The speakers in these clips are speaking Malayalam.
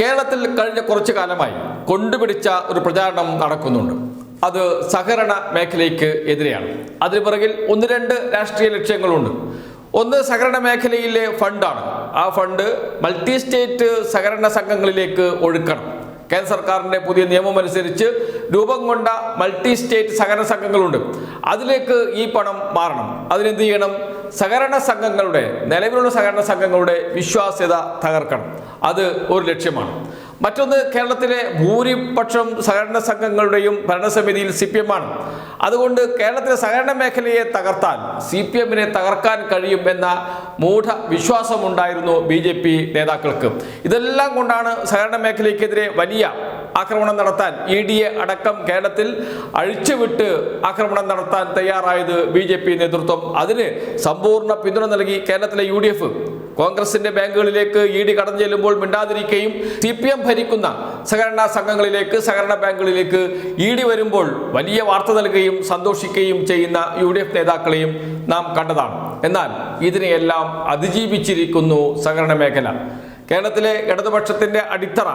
കേരളത്തിൽ കഴിഞ്ഞ കുറച്ചു കാലമായി കൊണ്ടുപിടിച്ച ഒരു പ്രചാരണം നടക്കുന്നുണ്ട്. അത് സഹകരണ മേഖലയ്ക്ക് എതിരെയാണ്. അതിന് പിറകിൽ ഒന്ന് രണ്ട് രാഷ്ട്രീയ ലക്ഷ്യങ്ങളുണ്ട്. ഒന്ന് സഹകരണ മേഖലയിലെ ഫണ്ടാണ്. ആ ഫണ്ട് മൾട്ടി സ്റ്റേറ്റ് സഹകരണ സംഘങ്ങളിലേക്ക് ഒഴുക്കണം. കേന്ദ്ര സർക്കാരിന്റെ പുതിയ നിയമം അനുസരിച്ച് രൂപം കൊണ്ട മൾട്ടി സ്റ്റേറ്റ് സഹകരണ സംഘങ്ങളുണ്ട്. അതിലേക്ക് ഈ പണം മാറണം. അതിനെന്ത് ചെയ്യണം? സഹകരണ സംഘങ്ങളുടെ നിലവിലുള്ള സഹകരണ സംഘങ്ങളുടെ വിശ്വാസ്യത തകർക്കണം. അത് ഒരു ലക്ഷ്യമാണ്. മറ്റൊന്ന് കേരളത്തിലെ ഭൂരിപക്ഷം സഹകരണ സംഘങ്ങളുടെയും ഭരണസമിതിയിൽ സി പി എം ആണ്. അതുകൊണ്ട് കേരളത്തിലെ സഹകരണ മേഖലയെ തകർത്താൽ സി പി എമ്മിനെ തകർക്കാൻ കഴിയും എന്ന മൂഢ വിശ്വാസമുണ്ടായിരുന്നു ബി ജെ പി നേതാക്കൾക്ക്. ഇതെല്ലാം കൊണ്ടാണ് സഹകരണ മേഖലയ്ക്കെതിരെ വലിയ ആക്രമണം നടത്താൻ ഇ ഡി എ അടക്കം കേരളത്തിൽ അഴിച്ചുവിട്ട് ആക്രമണം നടത്താൻ തയ്യാറായത് ബി ജെ പി നേതൃത്വം. അതിന് സമ്പൂർണ പിന്തുണ നൽകി കേരളത്തിലെ യു ഡി എഫ്. കോൺഗ്രസിന്റെ ബാങ്കുകളിലേക്ക് ഇ ഡി കടന്നു ചെല്ലുമ്പോൾ മിണ്ടാതിരിക്കുകയും സി പി എം ഭരിക്കുന്ന സഹകരണ സംഘങ്ങളിലേക്ക് സഹകരണ ബാങ്കുകളിലേക്ക് ഇ ഡി വരുമ്പോൾ വലിയ വാർത്ത നൽകുകയും സന്തോഷിക്കുകയും ചെയ്യുന്ന യു ഡി എഫ് നേതാക്കളെയും നാം കണ്ടതാണ്. എന്നാൽ ഇതിനെയെല്ലാം അതിജീവിച്ചിരിക്കുന്നു സഹകരണ മേഖല. കേരളത്തിലെ ഇടതുപക്ഷത്തിന്റെ അടിത്തറ.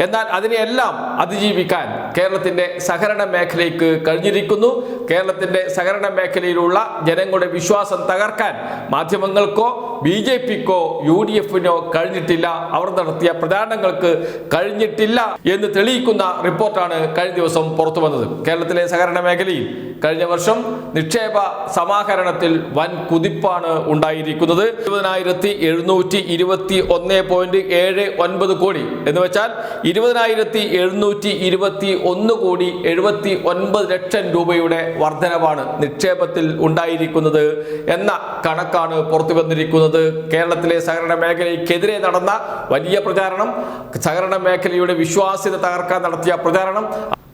എന്നാൽ അതിനെയെല്ലാം അതിജീവിക്കാൻ കേരളത്തിന്റെ സഹകരണ മേഖലയ്ക്ക് കഴിഞ്ഞിരിക്കുന്നു. കേരളത്തിന്റെ സഹകരണ മേഖലയിലുള്ള ജനങ്ങളുടെ വിശ്വാസം തകർക്കാൻ മാധ്യമങ്ങൾക്കോ ബി ജെ പിക്കോ യു ഡി എഫിനോ കഴിഞ്ഞിട്ടില്ല. അവർ നടത്തിയ പ്രചാരണങ്ങൾക്ക് കഴിഞ്ഞിട്ടില്ല എന്ന് തെളിയിക്കുന്ന റിപ്പോർട്ടാണ് കഴിഞ്ഞ ദിവസം പുറത്തു വന്നത്. കേരളത്തിലെ സഹകരണ മേഖലയിൽ കഴിഞ്ഞ വർഷം നിക്ഷേപ സമാഹരണത്തിൽ വൻ കുതിപ്പാണ് ഉണ്ടായിരിക്കുന്നത്. ഇരുപതിനായിരത്തി എഴുന്നൂറ്റി ഇരുപത്തി ഒന്ന് പോയിന്റ് ഏഴ് ഒൻപത് കോടി എന്ന് വെച്ചാൽ ഇരുപതിനായിരത്തി എഴുന്നൂറ്റി ഇരുപത്തി ഒന്ന് കോടി എഴുപത്തി ഒൻപത് ലക്ഷം രൂപയുടെ വർധനവാണ് നിക്ഷേപത്തിൽ ഉണ്ടായിരിക്കുന്നത് എന്ന കണക്കാണ് പുറത്തു വന്നിരിക്കുന്നത്. കേരളത്തിലെ സഹകരണ മേഖലയ്ക്കെതിരെ നടന്ന വലിയ പ്രചാരണം സഹകരണ മേഖലയുടെ വിശ്വാസ്യത തകർക്കാൻ നടത്തിയ പ്രചാരണം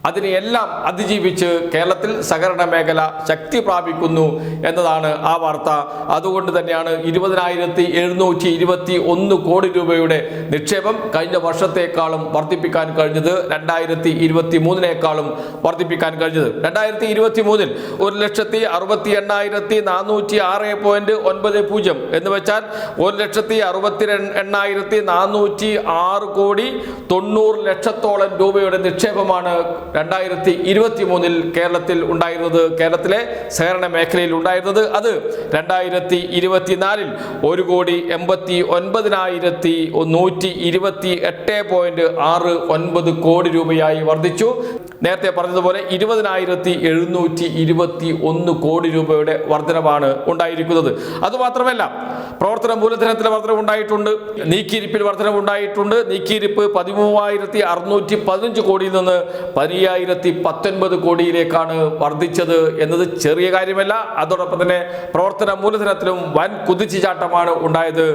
അതിനെയെല്ലാം അതിജീവിച്ച് കേരളത്തിൽ സഹകരണ മേഖല ശക്തി പ്രാപിക്കുന്നു എന്നതാണ് ആ വാർത്ത. അതുകൊണ്ട് തന്നെയാണ് ഇരുപതിനായിരത്തി എഴുന്നൂറ്റി ഇരുപത്തി ഒന്ന് കോടി രൂപയുടെ നിക്ഷേപം കഴിഞ്ഞ വർഷത്തേക്കാളും വർദ്ധിപ്പിക്കാൻ കഴിഞ്ഞത് രണ്ടായിരത്തി ഇരുപത്തി മൂന്നിനേക്കാളും വർദ്ധിപ്പിക്കാൻ കഴിഞ്ഞത്. രണ്ടായിരത്തി ഇരുപത്തി മൂന്നിൽ ഒരു ലക്ഷത്തി അറുപത്തി എണ്ണായിരത്തി നാനൂറ്റി ആറ് പോയിന്റ് ഒൻപത് പൂജ്യം എന്ന് വെച്ചാൽ ഒരു ലക്ഷത്തി അറുപത്തി എണ്ണായിരത്തി നാനൂറ്റി ആറ് കോടി തൊണ്ണൂറ് ലക്ഷത്തോളം രൂപയുടെ നിക്ഷേപമാണ് രണ്ടായിരത്തി ഇരുപത്തി മൂന്നിൽ കേരളത്തിൽ ഉണ്ടായിരുന്നത് കേരളത്തിലെ സഹകരണ മേഖലയിൽ ഉണ്ടായിരുന്നത് അത് രണ്ടായിരത്തി ഇരുപത്തിനാലിൽ ഒരു കോടി എൺപത്തി ഒൻപതിനായിരത്തി നൂറ്റി ഇരുപത്തി എട്ട് പോയിന്റ് ആറ് ഒൻപത് കോടി രൂപയായി വർദ്ധിച്ചു. നേരത്തെ പറഞ്ഞതുപോലെ ഇരുപതിനായിരത്തി എഴുന്നൂറ്റി ഇരുപത്തി ഒന്ന് കോടി രൂപയുടെ വർധനവാണ് ഉണ്ടായിരിക്കുന്നത്. അതുമാത്രമല്ല പ്രവർത്തന മൂലധനത്തിലെ വർധനം ഉണ്ടായിട്ടുണ്ട്. നീക്കിയിരിപ്പിൽ വർധനം ഉണ്ടായിട്ടുണ്ട്. നീക്കിയിരിപ്പ് പതിമൂവായിരത്തി അറുന്നൂറ്റി പതിനഞ്ച് കോടിയിൽ നിന്ന് പതിനയ്യായിരത്തി പത്തൊൻപത് കോടിയിലേക്കാണ് വർദ്ധിച്ചത് എന്നത് ചെറിയ കാര്യമല്ല. അതോടൊപ്പം തന്നെ പ്രവർത്തന മൂലധനത്തിലും വൻ കുതിച്ചുചാട്ടമാണ് ഉണ്ടായത്.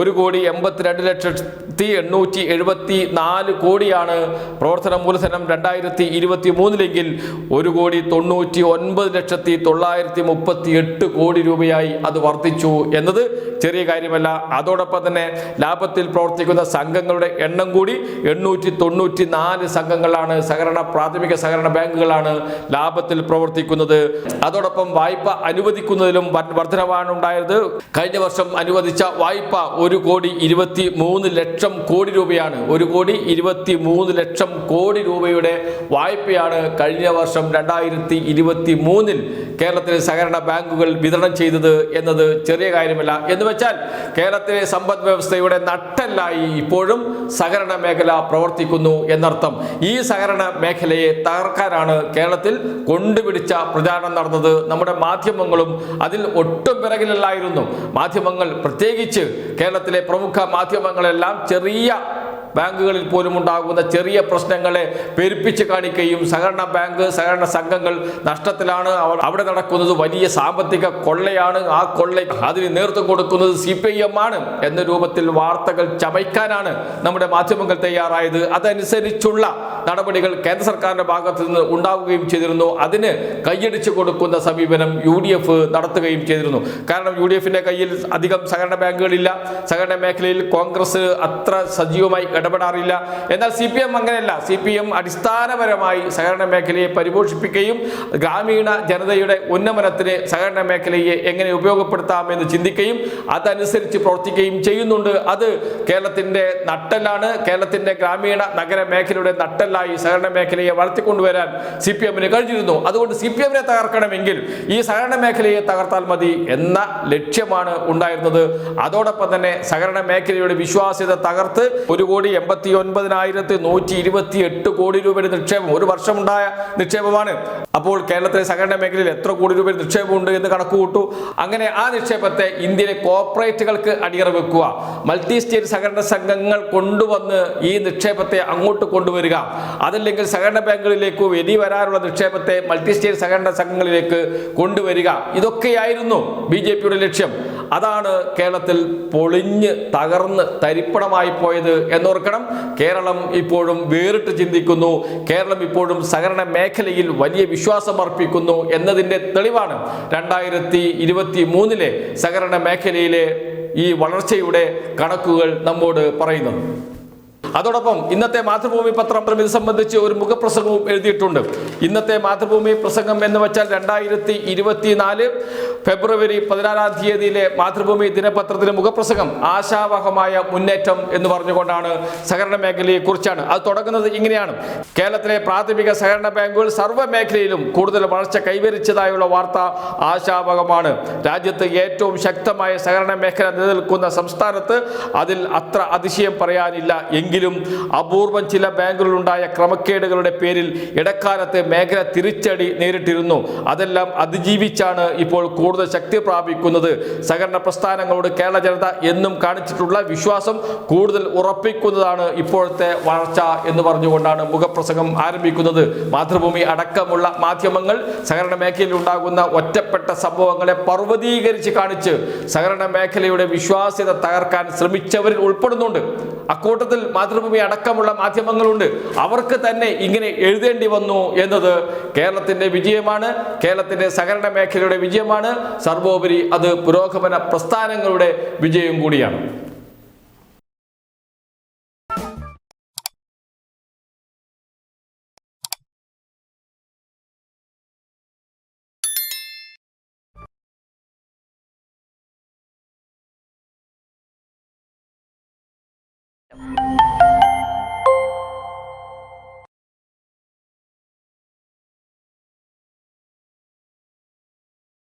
ഒരു കോടി എൺപത്തിരണ്ട് ലക്ഷത്തി എണ്ണൂറ്റി എഴുപത്തി നാല് കോടിയാണ് പ്രവർത്തന മൂലധനം രണ്ടായിരത്തി ഇരുപത്തി മൂന്നിലെങ്കിൽ ഒരു കോടി തൊണ്ണൂറ്റി ഒൻപത് ലക്ഷത്തി തൊള്ളായിരത്തി മുപ്പത്തി എട്ട് കോടി രൂപയായി അത് വർദ്ധിച്ചു എന്നത് ചെറിയ കാര്യമല്ല. അതോടൊപ്പം തന്നെ ലാഭത്തിൽ പ്രവർത്തിക്കുന്ന സംഘങ്ങളുടെ എണ്ണം കൂടി എണ്ണൂറ്റി തൊണ്ണൂറ്റി നാല് സംഘങ്ങളാണ് സഹകരണ പ്രാഥമിക സഹകരണ ബാങ്കുകളാണ് ലാഭത്തിൽ പ്രവർത്തിക്കുന്നത്. അതോടൊപ്പം വായ്പ അനുവദിക്കുന്നതിലും വർധനവാണ് ഉണ്ടായത്. കഴിഞ്ഞ വർഷം അനുവദിച്ച വായ്പ ഒരു കോടി ഇരുപത്തി മൂന്ന് ലക്ഷം കോടി രൂപയാണ്. ഒരു കോടി ഇരുപത്തി മൂന്ന് ലക്ഷം കോടി രൂപയുടെ വായ്പയാണ് കഴിഞ്ഞ വർഷം രണ്ടായിരത്തി ഇരുപത്തി മൂന്നിൽ കേരളത്തിലെ സഹകരണ ബാങ്കുകൾ വിതരണം ചെയ്തത് എന്നത് ചെറിയ കാര്യമല്ല. എന്ന് വെച്ചാൽ കേരളത്തിലെ സമ്പദ് വ്യവസ്ഥയുടെ നട്ടല്ലായി ഇപ്പോഴും സഹകരണ മേഖല പ്രവർത്തിക്കുന്നു എന്നർത്ഥം. ഈ സഹകരണ മേഖലയെ തകർക്കാനാണ് കേരളത്തിൽ കൊണ്ടുപിടിച്ച പ്രചാരണം നടന്നത്. നമ്മുടെ മാധ്യമങ്ങളും അതിൽ ഒട്ടും പിറകിലല്ലായിരുന്നു. മാധ്യമങ്ങൾ പ്രത്യേകിച്ച് കേരളത്തിലെ പ്രമുഖ മാധ്യമങ്ങളെല്ലാം ചെറിയ ബാങ്കുകളിൽ പോലും ഉണ്ടാകുന്ന ചെറിയ പ്രശ്നങ്ങളെ പെരുപ്പിച്ച് കാണിക്കുകയും സഹകരണ ബാങ്ക് സഹകരണ സംഘങ്ങൾ നഷ്ടത്തിലാണ്. അവിടെ നടക്കുന്നത് വലിയ സാമ്പത്തിക കൊള്ളയാണ്. ആ കൊള്ള അതിന് നേതൃത്വം കൊടുക്കുന്നത് സി പി ഐ എം ആണ് എന്ന രൂപത്തിൽ വാർത്തകൾ ചമയ്ക്കാനാണ് നമ്മുടെ മാധ്യമങ്ങൾ തയ്യാറായത്. അതനുസരിച്ചുള്ള നടപടികൾ കേന്ദ്ര സർക്കാരിന്റെ ഭാഗത്തു നിന്ന് ഉണ്ടാവുകയും ചെയ്തിരുന്നു. അതിന് കൈയടിച്ചു കൊടുക്കുന്ന സമീപനം യു ഡി എഫ് നടത്തുകയും ചെയ്തിരുന്നു. കാരണം യു ഡി എഫിന്റെ കയ്യിൽ അധികം സഹകരണ ബാങ്കുകളില്ല. സഹകരണ മേഖലയിൽ കോൺഗ്രസ് അത്ര സജീവമായി ഇടപെടാറില്ല. എന്നാൽ സി പി എം അങ്ങനെയല്ല. സി പി എം അടിസ്ഥാനപരമായി സഹകരണ മേഖലയെ പരിപോഷിപ്പിക്കുകയും ഗ്രാമീണ ജനതയുടെ ഉന്നമനത്തിന് സഹകരണ മേഖലയെ എങ്ങനെ ഉപയോഗപ്പെടുത്താമെന്ന് ചിന്തിക്കുകയും അതനുസരിച്ച് പ്രവർത്തിക്കുകയും ചെയ്യുന്നുണ്ട്. അത് കേരളത്തിന്റെ നട്ടലാണ് കേരളത്തിന്റെ ഗ്രാമീണ നഗര മേഖലയുടെ നട്ടലായി സഹകരണ മേഖലയെ വളർത്തിക്കൊണ്ടുവരാൻ സി പി എമ്മിന് കഴിഞ്ഞിരുന്നു. അതുകൊണ്ട് സി പി എമ്മിനെ തകർക്കണമെങ്കിൽ ഈ സഹകരണ മേഖലയെ തകർത്താൽ മതി എന്ന ലക്ഷ്യമാണ് ഉണ്ടായിരുന്നത്. അതോടൊപ്പം തന്നെ സഹകരണ മേഖലയുടെ വിശ്വാസ്യത തകർത്ത് ഒരു കോടി എൺപത്തി ഒൻപതിനായിരത്തി നൂറ്റി ഇരുപത്തി എട്ട് കോടി രൂപയുടെ നിക്ഷേപം. ഒരു വർഷമുണ്ടായ നിക്ഷേപമാണ്. അപ്പോൾ കേരളത്തിലെ സഹകരണ മേഖലയിൽ എത്ര കോടി രൂപയുടെ നിക്ഷേപം ഉണ്ട് എന്ന് കണക്ക് കൂട്ടു അങ്ങനെ ആ നിക്ഷേപത്തെ ഇന്ത്യയിലെ കോർപ്പറേറ്റുകൾക്ക് അടിയറ വെക്കുക. മൾട്ടി സ്റ്റേറ്റ് സഹകരണ സംഘങ്ങൾ കൊണ്ടുവന്ന് ഈ നിക്ഷേപത്തെ അങ്ങോട്ട് കൊണ്ടുവരിക. അതല്ലെങ്കിൽ സഹകരണ ബാങ്കുകളിലേക്ക് ഇനി വരാനുള്ള നിക്ഷേപത്തെ മൾട്ടി സ്റ്റേറ്റ് സഹകരണ സംഘങ്ങളിലേക്ക് കൊണ്ടുവരിക. ഇതൊക്കെയായിരുന്നു ബി ജെ പിയുടെ ലക്ഷ്യം. അതാണ് കേരളത്തിൽ പൊളിഞ്ഞ് തകർന്ന് തരിപ്പണമായി പോയത് എന്നോർക്കണം. കേരളം ഇപ്പോഴും വേറിട്ട് ചിന്തിക്കുന്നു. കേരളം ഇപ്പോഴും സഹകരണ മേഖലയിൽ വലിയ വിശ്വാസം അർപ്പിക്കുന്നു എന്നതിന്റെ തെളിവാണ്. രണ്ടായിരത്തി ഇരുപത്തി മൂന്നിലെ സഹകരണ മേഖലയിലെ ഈ വളർച്ചയുടെ കണക്കുകൾ നമ്മോട് പറയുന്നത്. അതോടൊപ്പം ഇന്നത്തെ മാതൃഭൂമി പത്രം ഇത് സംബന്ധിച്ച് ഒരു മുഖപ്രസംഗവും എഴുതിയിട്ടുണ്ട്. ഇന്നത്തെ മാതൃഭൂമി പ്രസംഗം എന്ന് വെച്ചാൽ രണ്ടായിരത്തി ഇരുപത്തിനാല് ഫെബ്രുവരി പതിനാറാം തീയതിയിലെ മാതൃഭൂമി ദിനപത്രത്തിലെ മുഖപ്രസംഗം ആശാവഹമായ മുന്നേറ്റം എന്ന് പറഞ്ഞുകൊണ്ടാണ് സഹകരണ മേഖലയെ കുറിച്ചാണ്. അത് തുടങ്ങുന്നത് ഇങ്ങനെയാണ്. കേരളത്തിലെ പ്രാഥമിക സഹകരണ ബാങ്കുകൾ സർവ മേഖലയിലും കൂടുതൽ വളർച്ച കൈവരിച്ചതായുള്ള വാർത്ത ആശാവഹമാണ്. രാജ്യത്ത് ഏറ്റവും ശക്തമായ സഹകരണ മേഖല നിലനിൽക്കുന്ന സംസ്ഥാനത്ത് അതിൽ അത്ര അതിശയം പറയാനില്ല എങ്കിലും അപൂർവം ചില ബാങ്കുകളിലുണ്ടായ ക്രമക്കേടുകളുടെ പേരിൽ ഇടക്കാലത്ത് മേഖല തിരിച്ചടി നേരിട്ടിരുന്നു. അതെല്ലാം അതിജീവിച്ചാണ് ഇപ്പോൾ കൂടുതൽ ശക്തി പ്രാപിക്കുന്നത്. സഹകരണ പ്രസ്ഥാനങ്ങളോട് കേരള ജനത എന്നും കാണിച്ചിട്ടുള്ള വിശ്വാസം കൂടുതൽ ഉറപ്പിക്കുന്നതാണ് ഇപ്പോഴത്തെ വളർച്ച എന്ന് പറഞ്ഞുകൊണ്ടാണ് മുഖപ്രസംഗം ആരംഭിക്കുന്നത്. മാതൃഭൂമി അടക്കമുള്ള മാധ്യമങ്ങൾ സഹകരണ മേഖലയിൽ ഉണ്ടാകുന്ന ഒറ്റപ്പെട്ട സംഭവങ്ങളെ പർവതീകരിച്ച് കാണിച്ച് സഹകരണ മേഖലയുടെ വിശ്വാസ്യത തകർക്കാൻ ശ്രമിച്ചവരിൽ ഉൾപ്പെടുന്നുണ്ട്. അക്കൂട്ടത്തിൽ മാതൃഭൂമി അടക്കമുള്ള മാധ്യമങ്ങളുണ്ട്. അവർക്ക് തന്നെ ഇങ്ങനെ എഴുതേണ്ടി വന്നു എന്നത് കേരളത്തിന്റെ വിജയമാണ്. കേരളത്തിന്റെ സഹകരണ മേഖലയുടെ വിജയമാണ്. സർവോപരി അത് പുരോഗമന പ്രസ്ഥാനങ്ങളുടെ വിജയം കൂടിയാണ്.